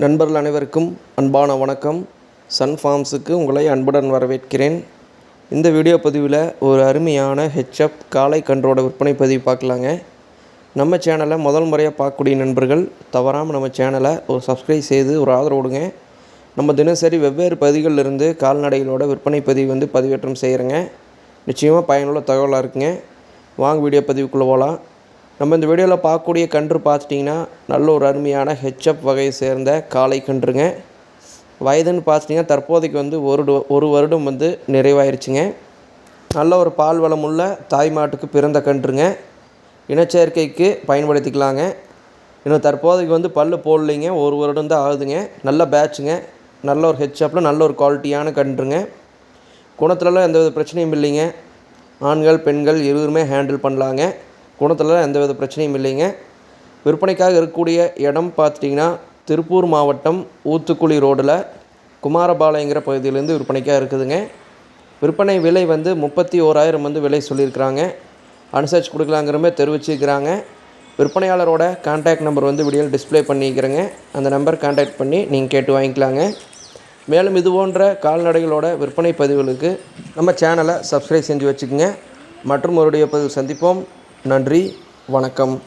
நண்பர்கள் அனைவருக்கும் அன்பான வணக்கம். சன் ஃபார்ம்ஸுக்கு உங்களை அன்புடன் வரவேற்கிறேன். இந்த வீடியோ பதிவில் ஒரு அருமையான ஹெச்எப் காலை கன்றோட விற்பனை பதிவு பார்க்கலாங்க. நம்ம சேனலை முதல் முறையாக பார்க்கக்கூடிய நண்பர்கள் தவறாமல் நம்ம சேனலை ஒரு சப்ஸ்கிரைப் செய்து ஒரு ஆதரவு கொடுங்க. நம்ம தினசரி வெவ்வேறு பதிவுகளில் இருந்து கால்நடைகளோட விற்பனை பதிவு வந்து பதிவேற்றம் செய்கிறேங்க நிச்சயமாக பயனுள்ள தகவலாக இருக்குங்க. வாங்க வீடியோ பதிவுக்குள்ளே போகலாம் நம்ம இந்த வீடியோவில் பார்க்கக்கூடிய கன்று பார்த்துட்டிங்கன்னா நல்ல ஒரு அருமையான ஹெச்எப் வகையை சேர்ந்த காளை கன்றுங்க. வயதுன்னு பார்த்துட்டிங்கன்னா தற்போதைக்கு வந்து ஒரு ஒரு வருடம் வந்து நிறைவாயிருச்சுங்க. நல்ல ஒரு பால் வளமுள்ள தாய் மாட்டுக்கு பிறந்த கன்றுங்க. இனச்சேர்க்கைக்கு பயன்படுத்திக்கலாங்க. இன்னும் தற்போதைக்கு வந்து பல்லு போடலைங்க. ஒரு வருடம் தான் ஆகுதுங்க. நல்ல பேட்சுங்க நல்ல ஒரு ஹெச்எப்பில் நல்ல ஒரு குவாலிட்டியான கன்றுங்க. குணத்துலலாம் எந்தவித பிரச்சனையும் இல்லைங்க. ஆண்கள் பெண்கள் இருவருமே ஹேண்டில் பண்ணலாங்க. குணத்துலலாம் எந்தவித பிரச்சனையும் இல்லைங்க. விற்பனைக்காக இருக்கக்கூடிய இடம் பார்த்துட்டிங்கன்னா திருப்பூர் மாவட்டம் ஊத்துக்குளி ரோடில் குமாரபாளையங்கிற பகுதியிலேருந்து விற்பனைக்காக இருக்குதுங்க. விற்பனை விலை வந்து முப்பத்தி ஓராயிரம் வந்து விலை சொல்லியிருக்கிறாங்க. அனுசரித்து கொடுக்கலாங்கிற மாதிரி தெரிவிச்சிருக்கிறாங்க. விற்பனையாளரோட கான்டாக்ட் நம்பர் வந்து வீடியோவில் டிஸ்ப்ளே பண்ணிக்கிறேங்க. அந்த நம்பர் கான்டாக்ட் பண்ணி நீங்கள் கேட்டு வாங்கிக்கலாங்க. மேலும் இது போன்ற கால்நடைகளோட விற்பனை பதிவுகளுக்கு நம்ம சேனலை சப்ஸ்கிரைப் செஞ்சு வச்சுக்கோங்க. மற்றும் ஒரு பதிவு சந்திப்போம். நன்றி வணக்கம்.